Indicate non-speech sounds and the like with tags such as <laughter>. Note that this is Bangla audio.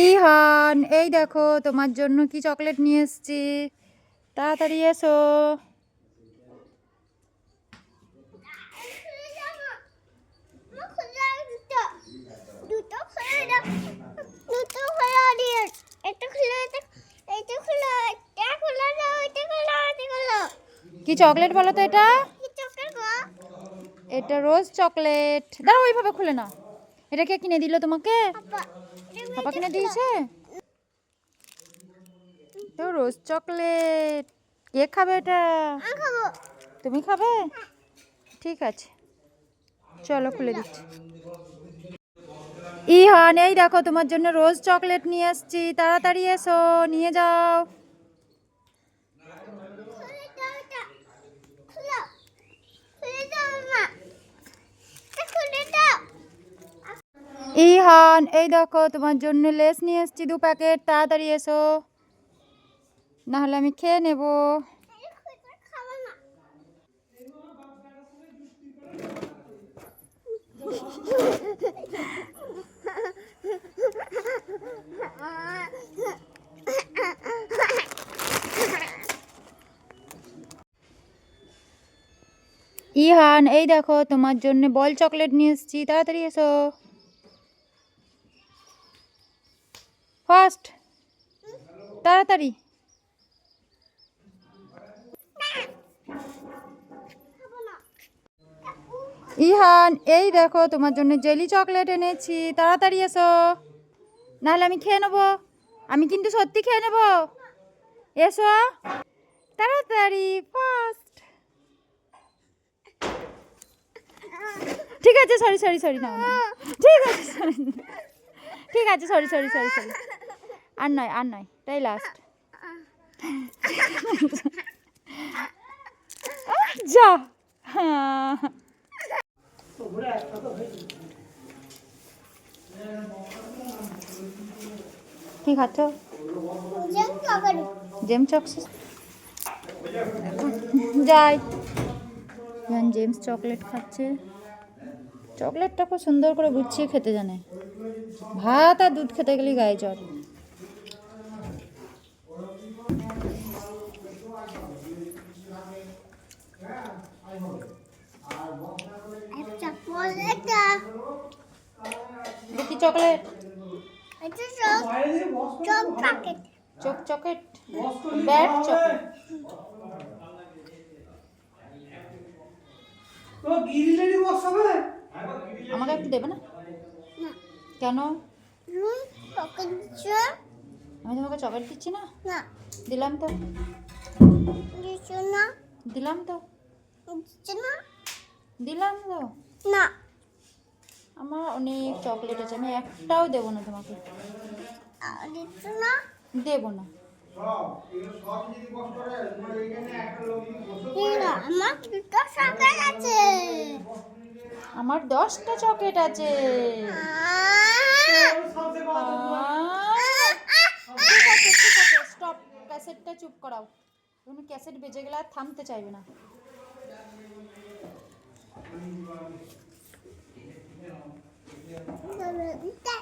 ইহান এই দেখো তোমার জন্য কি চকলেট নিয়ে এসেছি। তাড়াতাড়ি এসো। কি চকলেট বলো তো এটা? এটা রোজ চকলেট। দাঁড়াও ওইভাবে খুলে না এটা কে কিনে দিল তোমাকে? পাপা কিনে দিয়েছে? তো রোজ চকলেট। কে খাবে এটা? তুমি খাবে? ঠিক আছে। চলো খুলে দিচ্ছি। ইহান এই দেখো তোমার জন্য রোজ চকলেট নিয়ে আসছি। তাড়াতাড়ি এসো নিয়ে যাও খুলে দাও এটা খুলে খুলে দাও মা এটা খুলে দাও ইহান, এই দেখো, তোমার জন্য লেস নিয়ে এসছি দু প্যাকেট, তাড়াতাড়ি এসো। না হলে আমি খেয়ে নেব। ইহান, এই দেখো, তোমার জন্য বল চকলেট নিয়ে এসছি, তাড়াতাড়ি এসো। ফার্স্ট তাড়াতাড়ি। ইহান, এই দেখো, তোমার জন্য জেলি চকলেট এনেছি। তাড়াতাড়ি এসো। নাহলে আমি খেয়ে নেব। আমি কিন্তু সত্যি খেয়ে নেব। এসো। তাড়াতাড়ি ফার্স্ট ঠিক আছে সরি সরি সরি না ঠিক আছে সরি ঠিক আছে সরি সরি সরি সরি আর নয় আর নয়, তাই লাস্ট <laughs> যা। কি খাচ্ছ? Gems chocs. যাই। জেমস চকলেট খাচ্ছে। চকলেটটা খুব সুন্দর করে গুছিয়ে খেতে জানে। ভাত আর দুধ খেতে গেলে গায়ে জ্বর একটা পলেটা দেখি চকলেট। চক চকলেট। Bad chocolate. আমাকে একটু দেবে না? না। কেন? আমি তোমাকে চকলেট দিচ্ছি না? না। দিলাম তো। দিচ্ছ না? দিলাম তো। দিলাম তো। না। আমার অনেক চকলেট আছে আমি একটাও দেবো না তোমাকে। দেবো না। আমার দশটা চকলেট আছে। স্টপ ক্যাসেটটা চুপ করাও। তুমি ক্যাসেট বেজে গেলে আর থামতে চাইবে না। 見た